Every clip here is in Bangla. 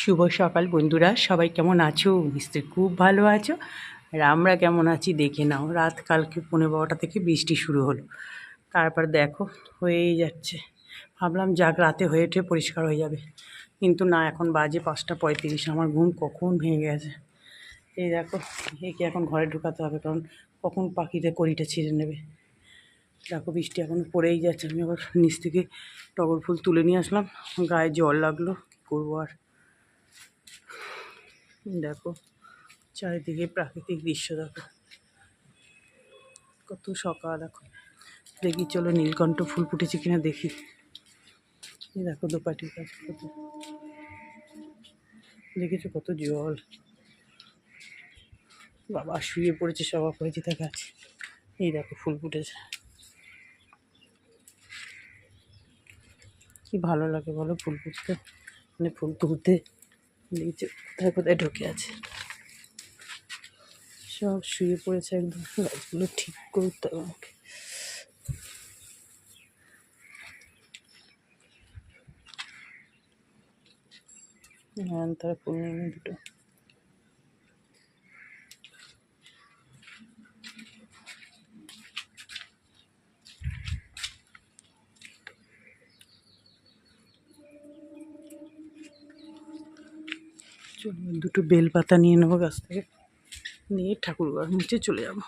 শুভ সকাল বন্ধুরা, সবাই কেমন আছো? নিশ্চয়ই খুব ভালো আছো। আর আমরা কেমন আছি দেখে নাও, রাত কালকে পনেরো বারোটা থেকে বৃষ্টি শুরু হলো। তারপর দেখো, হয়েই যাচ্ছে। ভাবলাম যাক, রাতে হয়ে উঠে পরিষ্কার হয়ে যাবে। কিন্তু না, এখন বাজে পাঁচটা পঁয়ত্রিশ, আমার ঘুম কখন ভেঙে গেছে। এই দেখো, একে এখন ঘরে ঢুকাতে হবে, কারণ কখন পাখিতে কড়িটা ছিঁড়ে নেবে। দেখো, বৃষ্টি এখন পড়েই যাচ্ছে। আমি আবার নিচ থেকে টগর ফুল তুলে নিয়ে আসলাম। গায়ে জল লাগল, কী করব আর? দেখো, চারিদিকে প্রাকৃতিক দৃশ্য, দেখো। কত সকাল এখন। দেখি, চলো নীলকণ্ঠ ফুল ফুটেছে কিনা দেখি। দেখো, দোপাটির কাছে কত। দেখেছ কত জল। বাবা, শুয়ে পড়েছে, সব অপরাজিতা গাছ এই দেখো, ফুল ফুটেছে। কি ভালো লাগে বলো, ফুল ফুটতে মানে ফুল তুলতে। কোথায় কোথায় ঢুকে আছে। সব শুয়ে পড়েছে একদম। গাছগুলো ঠিক করতে হবে আমাকে। হ্যাঁ তারা পূর্ণিমা দুটো। চলো দুটো বেলপাতা নিয়ে নেব গাছ থেকে। নিয়ে ঠাকুর ঘর মুছে চলে যাব।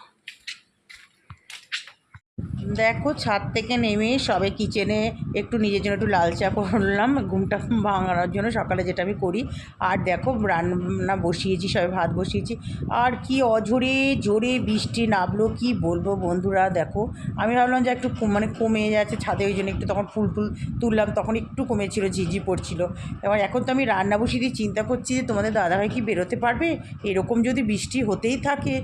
দেখো, ছাদ থেকে নেমে সবে কিচেনে একটু নিজের জন্য একটু লাল চা করলাম, ঘুমটা ভাঙানোর জন্য সকালে যেটা আমি করি। আর দেখো, রান্না বসিয়েছি, সবে ভাত বসিয়েছি। আর কি অঝোরে জোরে বৃষ্টি নামলো, কি বলব বন্ধুরা, দেখো। আমি ভাবলাম যে একটু মানে কমে যাচ্ছে ছাদে, ওই জন্য একটু তখন ফুল টুল তুললাম, তখন একটু কমেছিল ঝিঝি পড়ছিল। এবার এখন তো আমি রান্না বসিয়ে দিয়ে চিন্তা করছি যে তোমাদের দাদাভাই কি বেরোতে পারবে? এরকম যদি বৃষ্টি হতেই থাকে,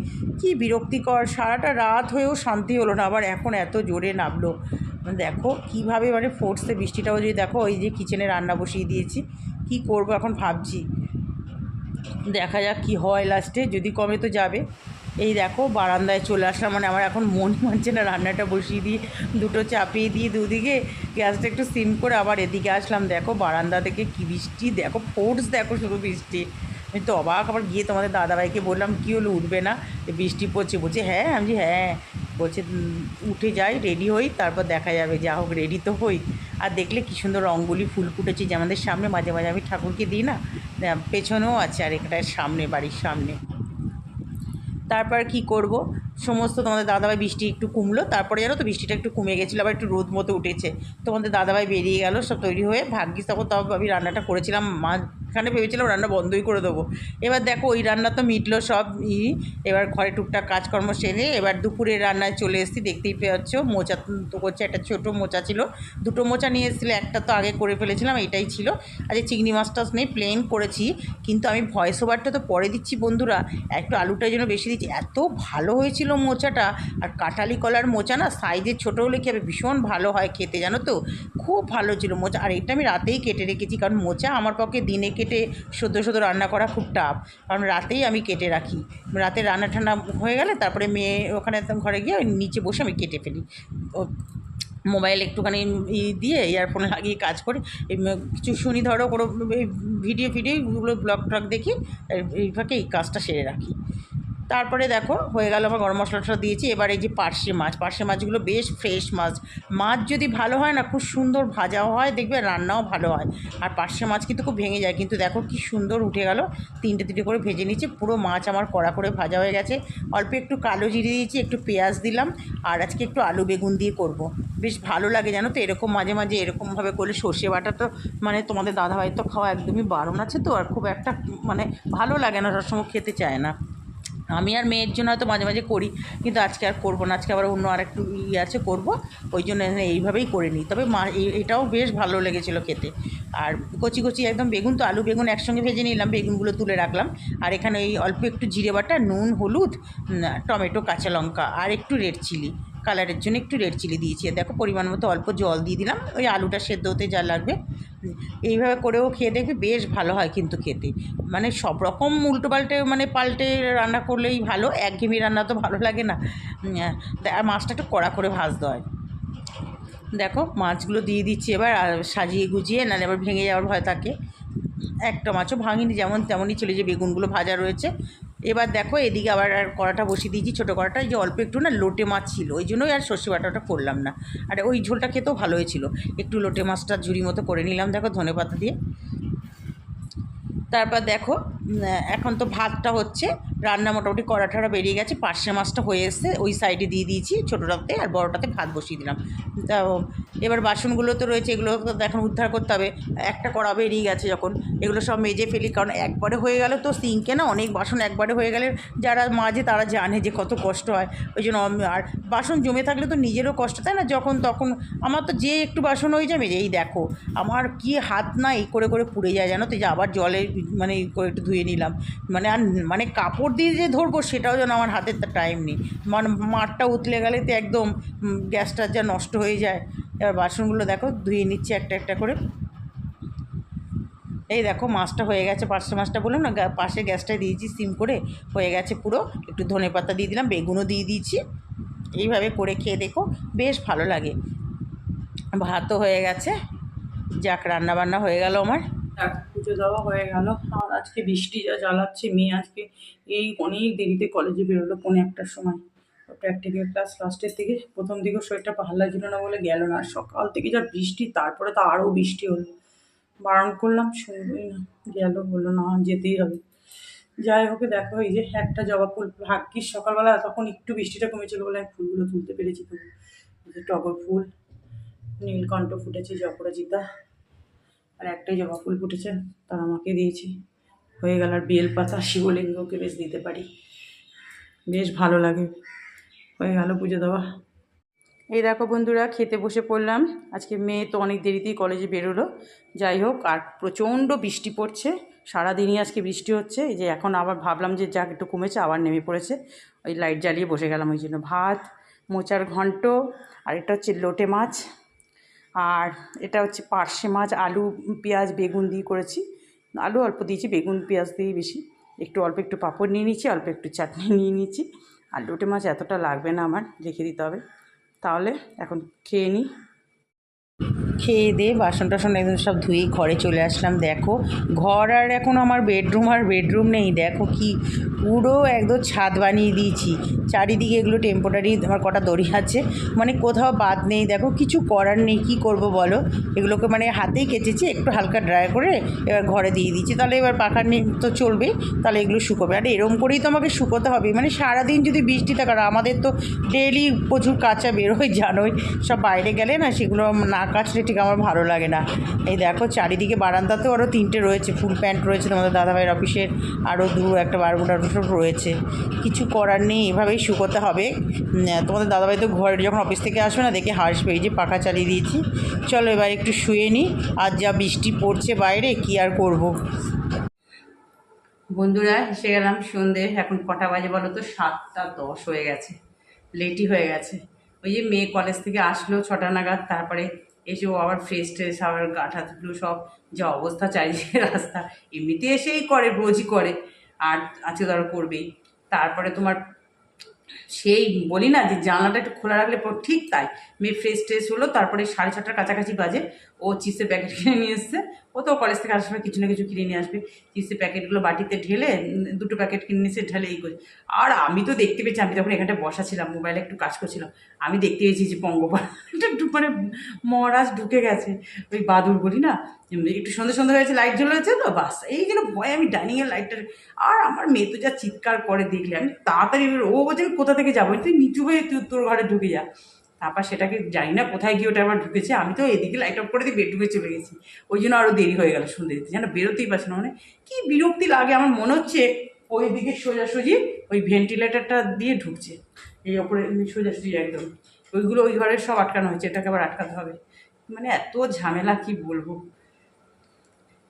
কি বিরক্তিকর, সারাটা রাত হয়েও শান্তি হলো না। আবার এখন এত জোরে নামলো। দেখো কীভাবে মানে ফোর্সে বৃষ্টিটাও যদি দেখো ওই যে কিচেনে রান্না বসিয়ে দিয়েছি, কি করব এখন ভাবছি। দেখা যাক কি হয় লাস্টে যদি কমে তো যাবে। এই দেখো বারান্দায় চলে আসলাম মানে আমার এখন মন মানছে না রান্নাটা বসিয়ে দিয়ে, দুটো চাপিয়ে দিয়ে দুদিকে গ্যাসটা একটু সিম করে আবার এদিকে আসলাম। দেখো বারান্দা থেকে কি বৃষ্টি, দেখো ফোর্স দেখো শুধু বৃষ্টি। আমি তো অবাক, আবার গিয়ে তোমাদের দাদাভাইকে বললাম, কি হলো, উঠবে না? বৃষ্টি পড়ছে, বলছে হ্যাঁ আমি যে হ্যাঁ। বলছে উঠে যাই রেডি হই, তারপর দেখা যাবে, যা হোক রেডি তো হই। আর দেখলে কী সুন্দর রঙ্গোলি ফুল ফুটেছে যে, আমাদের সামনে, মাঝে মাঝে আমি ঠাকুরকে দিই না? পেছনেও আছে আর এখানটায় সামনে, বাড়ির সামনে। তারপর কি করব? সমস্ত তোমাদের দাদাভাই বৃষ্টি একটু কমলো, তারপরে জানো তো বৃষ্টিটা একটু কমে গেছিল, আবার একটু রোদ মতো উঠেছে। তোমাদের দাদাভাই বেরিয়ে গেল, সব তৈরি হয়ে ভাগ্যিস তখন তাও আমি রান্নাটা করেছিলাম, মাঝখানে ভেবেছিলাম রান্না বন্ধই করে দেবো। এবার দেখো ওই রান্না তো মিটলো সব, ই, এবার ঘরে টুকটাক কাজকর্ম সেরে এবার দুপুরের রান্নায় চলে এসেছি, দেখতেই পাচ্ছ মোচা তো করছে, একটা ছোটো মোচা ছিল। দুটো মোচা নিয়ে এসেছিল, একটা তো আগে করে ফেলেছিলাম, এটাই ছিল। আজকে চিংড়ি মাছ টাছ নেই প্লেন করেছি, কিন্তু আমি ভয়েস ওভারটা তো পরে দিচ্ছি বন্ধুরা, একটু আলুটার জন্য বেশি দিচ্ছি, এত ভালো হয়েছিল মোচাটা। আর কাঁঠালি কলার মোচা না সাইজের ছোটো হলে কি হবে? ভীষণ ভালো হয় খেতে, জানো তো? খুব ভালো ছিল মোচা। আর এটা আমি রাতেই কেটে রেখেছি, কারণ মোচা আমার পক্ষে দিনে কেটে সদ্য সদ্য রান্না করা খুব টাফ কারণ রাতেই আমি কেটে রাখি। রাতে রান্না ঠান্না হয়ে গেলে তারপরে মেয়ে ওখানে একদম ঘরে গিয়ে নিচে বসে আমি কেটে ফেলি। মোবাইল একটুখানি ই দিয়ে ইয়ারফোন লাগিয়ে কাজ করি। কিছু শুনি ধরো কোনো ভিডিও ফিডিওগুলো ব্লগ, ট্লগ দেখি এই- এই ফাঁকে এই কাজটা সেরে রাখি। তারপরে দেখো, হয়ে গেল আমার গরম মশলা টশলা দিয়েছি। এবার এই যে পার্শে মাছ, পার্শে মাছগুলো বেশ ফ্রেশ মাছ। মাছ যদি ভালো হয় না, খুব সুন্দর ভাজাও হয়, দেখবে রান্নাও ভালো হয়। আর পার্শে মাছ কিন্তু খুব ভেঙে যায়। কিন্তু দেখো কি সুন্দর উঠে গেল। তিনটে তিনটে করে ভেজে নিচ্ছি পুরো মাছ আমার কড়া করে ভাজা হয়ে গেছে। অল্প একটু কালো জিরে দিয়েছি, একটু পেঁয়াজ দিলাম। আর আজকে একটু আলু বেগুন দিয়ে করব। বেশ ভালো লাগে জানো তো, এরকম মাঝে মাঝে এরকমভাবে করলে সর্ষে বাটা তো মানে তোমাদের দাদাভাই তো খাওয়া একদমই বারণ আছে তো। আর খুব একটা মানে ভালো লাগে না, সবসময় খেতে চায় না। আমি আর মেয়ের জন্য হয়তো মাঝে মাঝে করি, কিন্তু আজকে আর করব না, আজকে আবার অন্য আরেকটু ইয়ে আছে করব, ওই জন্য এইভাবেই করে নিই। তবে মা এটাও বেশ ভালো লেগেছিলো খেতে। আর কচি কচি একদম বেগুন তো আলু বেগুন একসঙ্গে ভেজে নিলাম, বেগুনগুলো তুলে রাখলাম। আর এখানে এই অল্প একটু জিরে বাটা, নুন, হলুদ টমেটো, কাঁচা লঙ্কা আর একটু রেড চিলি। কালারের জন্য একটু রেড চিলি দিয়েছি। দেখো পরিমাণ মতো অল্প জল দিয়ে দিলাম, ওই আলুটা সেদ্ধ হতে যা লাগবে। এইভাবে করেও খেয়ে দেখবে বেশ ভালো হয় কিন্তু খেতে। মানে সব রকম উল্টো পাল্টে মানে পাল্টে রান্না করলেই ভালো একঘেয়েমি রান্না তো ভালো লাগে না। আর মাছটা একটু কড়া করে ভাজতে হয়। দেখো, মাছগুলো দিয়ে দিচ্ছি এবার সাজিয়ে গুজিয়ে, নাহলে আবার ভেঙে যাওয়ার ভয় থাকে। একটা মাছও ভাঙিনি, যেমন তেমনই চলে যে বেগুনগুলো ভাজা রয়েছে। এবার দেখো এদিকে আবার আর কড়াটা বসিয়ে দিয়েছি, ছোটো কড়াটা যে অল্প একটু না লোটে মাছ ছিল, ওই জন্যই আর সর্ষে বাটাটা করলাম না। আর ওই ঝোলটা খেতেও ভালো হয়েছিল, একটু লোটে মাছটা ঝুড়ি মতো করে নিলাম, দেখো ধনে পাতা দিয়ে। তারপর দেখো এখন তো ভাতটা হচ্ছে। রান্না মোটামুটি কড়া ঠড়া বেরিয়ে গেছে। পার্শে মাছটা হয়ে এসছে। ওই সাইডে দিয়ে দিয়েছি ছোটোটাতে আর বড়োটাতে ভাত বসিয়ে দিলাম। তা, এবার বাসনগুলো তো রয়েছে, এগুলো এখন উদ্ধার করতে হবে। একটা কড়া বেরিয়ে গেছে যখন। এগুলো সব মেজে ফেলি, কারণ একবারে হয়ে গেল তো সিঙ্কে না অনেক বাসন একবারে হয়ে গেলে যারা মাঝে তারা জানে যে কত কষ্ট হয়। ওই জন্য আর বাসন জমে থাকলে তো নিজেরও কষ্ট, তাই না? যখন তখন আমার তো যে একটু বাসন হয়ে যাবে, এই দেখো। আমার কি হাত না এই করে করে পুড়ে যায় জানো? তো যে আবার জলে মানে একটু ধুয়ে নিলাম। মানে আর মানে কাপড় দিয়ে যে ধরবো সেটাও যেন আমার হাতের টাইম নেই। মানে মাঠটা উতলে গেলে তো একদম গ্যাসটা যা নষ্ট হয়ে যায়। এবার বাসনগুলো দেখো, ধুয়ে নিচ্ছে একটা একটা করে। এই দেখো, মাছটা হয়ে গেছে পাঁচটা মাছটা বললাম না পাশে গ্যাসটায় দিয়েছি, সিম করে। হয়ে গেছে পুরো। একটু ধনে পাতা দিয়ে দিলাম, বেগুনও দিয়ে দিয়েছি। এইভাবে করে খেয়ে দেখো, বেশ ভালো লাগে। ভাতও হয়ে গেছে। যাক রান্না বান্না হয়ে গেল আমার। পুজো দেওয়া হয়ে গেল। আর আজকে বৃষ্টি যা জ্বালাচ্ছে মেয়ে আজকে এই অনেক দেরিতে কলেজে বেরোলো পৌনে একটার সময়। প্র্যাকটিক্যাল ক্লাস লাস্টের থেকে প্রথম দিকেও শরীরটা ভালো লাগছিল না বলে গেল না। সকাল থেকে যা বৃষ্টি, তারপরে তো আরও বৃষ্টি হলো। বারণ করলাম, শুনবই না, গেল, বলল, না, যেতেই হবে। যাই হোক, দেখো, এই যে একটা জবা ফুল, ভাগ্যিস সকালবেলা তখন একটু বৃষ্টিটা কমেছিল বলে আমি ফুলগুলো তুলতে পেরেছি এই টগর ফুল, নীলকণ্ঠ ফুটেছে জপরাজিতা আর একটাই জবা ফুল ফুটেছে, তার আমাকে দিয়েছি। হয়ে গেল আর বেলপাতা শিবলিঙ্গকে বেশ দিতে পারি। বেশ ভালো লাগে। হয়ে গেল পুজো দেওয়া। এই দেখো বন্ধুরা, খেতে বসে পড়লাম। আজকে মেয়ে তো অনেক দেরিতেই কলেজে বেরোলো। যাই হোক, আর প্রচণ্ড বৃষ্টি পড়ছে। সারাদিনই আজকে বৃষ্টি হচ্ছে। এই যে এখন আবার ভাবলাম যে যাক, একটু কমেছে, আবার নেমে পড়েছে। ওই লাইট জ্বালিয়ে বসে গেলাম, ওই জন্য ভাত, মোচার ঘন্ট, আর একটা হচ্ছে লোটে মাছ। আর এটা হচ্ছে পার্শে মাছ, আলু, পেঁয়াজ, বেগুন দিয়ে করেছি। আলু অল্প দিয়েছি, বেগুন, পেঁয়াজ দিয়েই বেশি। একটু অল্প একটু পাঁপড় নিয়ে নিয়েছি, অল্প একটু চাটনি নিয়ে নিয়েছি। আর লোটে মাছ এতটা লাগবে না আমার, রেখে দিতে হবে। তাহলে এখন খেয়ে নিই। খেয়ে দিয়ে বাসন টাসন একদম সব ধুয়ে ঘরে চলে আসলাম, দেখো। ঘর আর এখন আমার বেডরুম আর বেডরুম নেই, দেখো কি পুরো একদম ছাদ বানিয়ে দিয়েছি। চারিদিকে এগুলো টেম্পোরারি আমার কটা দড়ি আছে মানে কোথাও বাদ নেই, দেখো কিছু করার নেই, কি করব বলো? এগুলোকে মানে হাতেই কেচেছি, একটু হালকা ড্রাই করে এবার ঘরে দিয়ে দিচ্ছি, তাহলে এবার পাখার নেই তো চলবে, তাহলে এগুলো শুকোবে। আর এরম করেই তো আমাকে শুকোতে হবে মানে সারাদিন যদি বৃষ্টি থাকে আর আমাদের তো ডেলি প্রচুর কাঁচা বেরোয় জানোই, সব বাইরে গেলে না সেগুলো না কাচলে ঠিক আমার ভালো লাগে না। এই দেখো চারিদিকে বারান্দাতেও আরও তিনটে রয়েছে, ফুল প্যান্ট রয়েছে তোমাদের দাদাভাইয়ের অফিসের আরও দু একটা বারগুটার সব রয়েছে। কিছু করার নেই, এভাবেই শুকোতে হবে। তোমাদের দাদাভাই তো ঘরে যখন অফিস থেকে আসবে না, দেখে হাসবে, এই যে পাখা চালিয়ে দিয়েছি। চলো এবার একটু শুয়ে নিই আর যা বৃষ্টি পড়ছে বাইরে, কি আর করব। বন্ধুরা, এসে গেলাম সন্ধে, এখন কটা বাজে বলো তো? সাতটা দশ হয়ে গেছে, লেটই হয়ে গেছে। ওই যে মেয়ে কলেজ থেকে আসলো ছটা নাগাদ, তারপরে এসে ও আবার ফ্রেশ ট্রেশ আবার গাঠা ধুলো সব যা অবস্থা চাইছে রাস্তা। এমনিতে এসেই করে, রোজই করে। আর আজকে ধরো করবেই। তারপরে তোমার সেই বলি না যে জানলাটা একটু খোলা রাখলে ঠিক তাই। মেয়ে ফ্রেশ ট্রেশ হলো, তারপরে সাড়ে ছটার কাছাকাছি বাজে। ও চিপসের প্যাকেট কিনে নিয়ে এসছে। ও তো কলেজ থেকে আসার সময় কিছু না কিছু কিনে নিয়ে আসবে। চিপসের প্যাকেটগুলো বাটিতে ঢেলে, দুটো প্যাকেট কিনে নিয়ে এসে ঢেলে এই করে। আর আমি তো দেখতে পেয়েছি, আমি তখন এখানটা বসা ছিলাম মোবাইলে একটু কাজ করছিলাম, আমি দেখতে পেয়েছি যে পঙ্গপাল মানে মহারাজ ঢুকে গেছে। ওই বাদুর বলি না? একটু সন্ধ্যে সন্ধ্যে হয়েছে লাইট জ্বলে হয়েছে তো বাস। এই জন্য ভয় আমি ডাইনিংয়ের লাইটটা আর আমার মেয়ে তো যা চিৎকার করে দেখলে, আমি তাড়াতাড়ি ও বলছে কোথা থেকে যাব? তুই নিচু হয়ে তুই তোর ঘরে ঢুকে যা। তারপর সেটাকে জানি না কোথায় গিয়ে ওটা আবার ঢুকেছে আমি তো এদিকে লাইট অফ করে দিয়ে বেডরুমে চলে গেছি ওই জন্য আরও দেরি হয়ে গেল শুনতে দিতে যেন বেরোতেই পারছে না মানে কী বিরক্তি লাগে আমার মনে হচ্ছে ওই দিকে সোজাসুজি ওই ভেন্টিলেটারটা দিয়ে ঢুকছে এই ওপরে সোজাসুজি একদম ওইগুলো ওই ঘরে সব আটকানো হয়েছে এটাকে আবার আটকাতে হবে মানে এত ঝামেলা কি বলব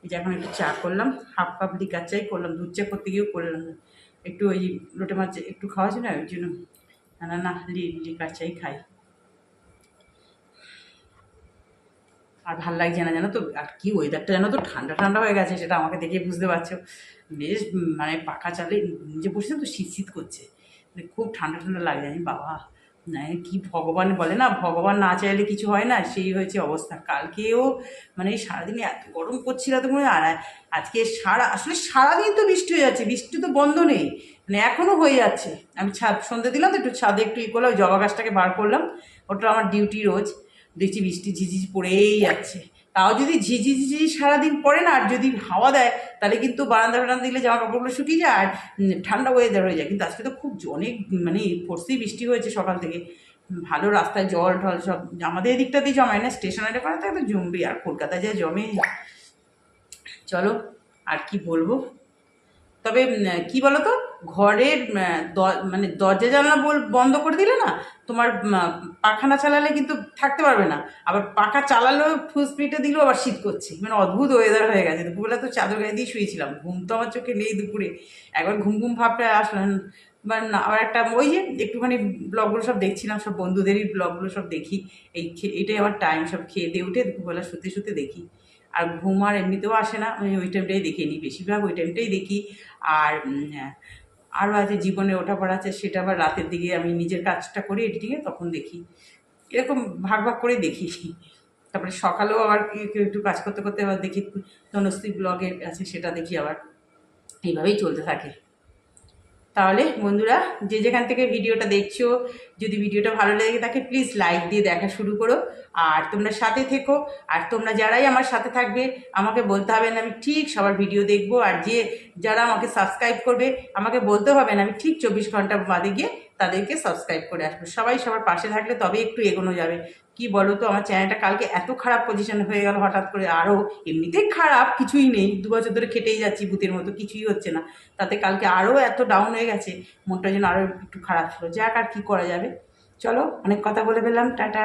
এই যে এখন একটু চা করলাম হাফ কাপ লিকার চাই করলাম দুধ চা করতে গিয়েও করলাম একটু ওই লোটে মাছ একটু খাওয়া ছিল না ওই জন্য না না লিকার চাই খাই আর ভালো লাগছে না জানো তো? আর কি ওয়েদারটা জানো তো? ঠান্ডা ঠান্ডা হয়ে গেছে, সেটা আমাকে দেখে বুঝতে পারছ। বেশ মানে পাখা চালে নিজে বসে তো শীত শীত করছে। মানে খুব ঠান্ডা ঠান্ডা লাগে জানি, বাবা। না কি ভগবান বলে না? ভগবান না চাইলে কিছু হয় না, সেই হয়েছে অবস্থা। কালকেও মানে সারাদিনে এত গরম করছিল এত করে আর আজকে সারা, আসলে সারাদিন তো বৃষ্টি হয়ে যাচ্ছে, বৃষ্টি তো বন্ধ নেই। মানে এখনও হয়ে যাচ্ছে। আমি ছাদ সন্ধে দিলাম তো, একটু ছাদে একটু ই করলাম জবা গাছটাকে বার করলাম। ওটা আমার ডিউটি রোজ। দেখছি বৃষ্টি ঝিঝিঝি পড়েই যাচ্ছে। তাও যদি ঝিঝি ঝিঝি সারাদিন পড়ে না, আর যদি হাওয়া দেয়, তাহলে কিন্তু বারান্দা বারান্দা দিলে জামা কাপড়গুলো শুকিয়ে যায়, আর ঠান্ডা ওয়েদার হয়ে যায়। কিন্তু আজকে তো খুব অনেক মানে ফোর্সেই বৃষ্টি হয়েছে সকাল থেকে। ভালো রাস্তায় জল টল সব, আমাদের এদিকটাতেই জমায় না, স্টেশনারি পাড়াতে তো জমবে, আর কলকাতায় যা জমে। চলো, আর কি বলব? তবে কি বলো তো ঘরের মানে দরজা জানলা বল বন্ধ করে দিলে না তোমার পাখা না চালালে কিন্তু থাকতে পারবে না। আবার পাখা চালালেও ফুল স্পিডে দিলেও আবার শীত করছে। মানে অদ্ভুত ওয়েদার হয়ে গেছে। দুপুরবেলা তো চাদর গায়ে দিয়ে শুয়েছিলাম। ঘুম তো আমার চোখে নেই দুপুরে। একবার ঘুম ঘুম ভাবটা আসলেন মানে না, আবার একটা ওই যে একটুখানি ব্লগগুলো সব দেখছিলাম, সব বন্ধুদেরই ব্লগগুলো সব দেখি। এই এটাই আমার টাইম সব খেয়ে দিয়ে উঠে দুপুরবেলা শুতে শুতে দেখি। আর ঘুম আর এমনিতেও আসে না। আমি ওই টাইমটাই দেখে নিই। বেশিরভাগ ওই টাইমটাই দেখি। আর আরও আছে জীবনে ওঠা পড়া আছে, সেটা আবার রাতের দিকে আমি নিজের কাজটা করি এডিটিংয়ে তখন দেখি। এরকম ভাগ ভাগ করে দেখি। তারপরে সকালেও আবার একটু একটু কাজ করতে করতে আবার দেখি তনুশ্রী ব্লগে আছে, সেটা দেখি আবার। এইভাবেই চলতে থাকে। তাহলে বন্ধুরা, যে যেখান থেকে ভিডিওটা দেখছ, যদি ভিডিওটা ভালো লাগে তাকে প্লিজ লাইক দিয়ে দেখা শুরু করো। আর তোমরা সাথে থেকো। আর তোমরা যারাই আমার সাথে থাকবে, আমাকে বলতে হবে না, আমি ঠিক সবার ভিডিও দেখব। আর যে, যারা আমাকে সাবস্ক্রাইব করবে, আমাকে বলতে হবে না, আমি ঠিক চব্বিশ ঘণ্টা বাদে গিয়ে তাদেরকে সাবস্ক্রাইব করে আসব। সবাই সবার পাশে থাকলে তবে একটু এগোনো যাবে। কি বলো তো? আমার চ্যানেলটা কালকে এত খারাপ পজিশন হয়ে গেল হঠাৎ করে। আরও এমনিতেই খারাপ কিছুই নেই। দু বছর ধরে খেটেই যাচ্ছি ভূতের মতো, কিছুই হচ্ছে না। তাতে কালকে আরও এত ডাউন হয়ে গেছে। মনটা যেন আরও একটু খারাপ ছিল। যাক আর কী করা যাবে। চলো, অনেক কথা বলে ফেললাম। টাটা।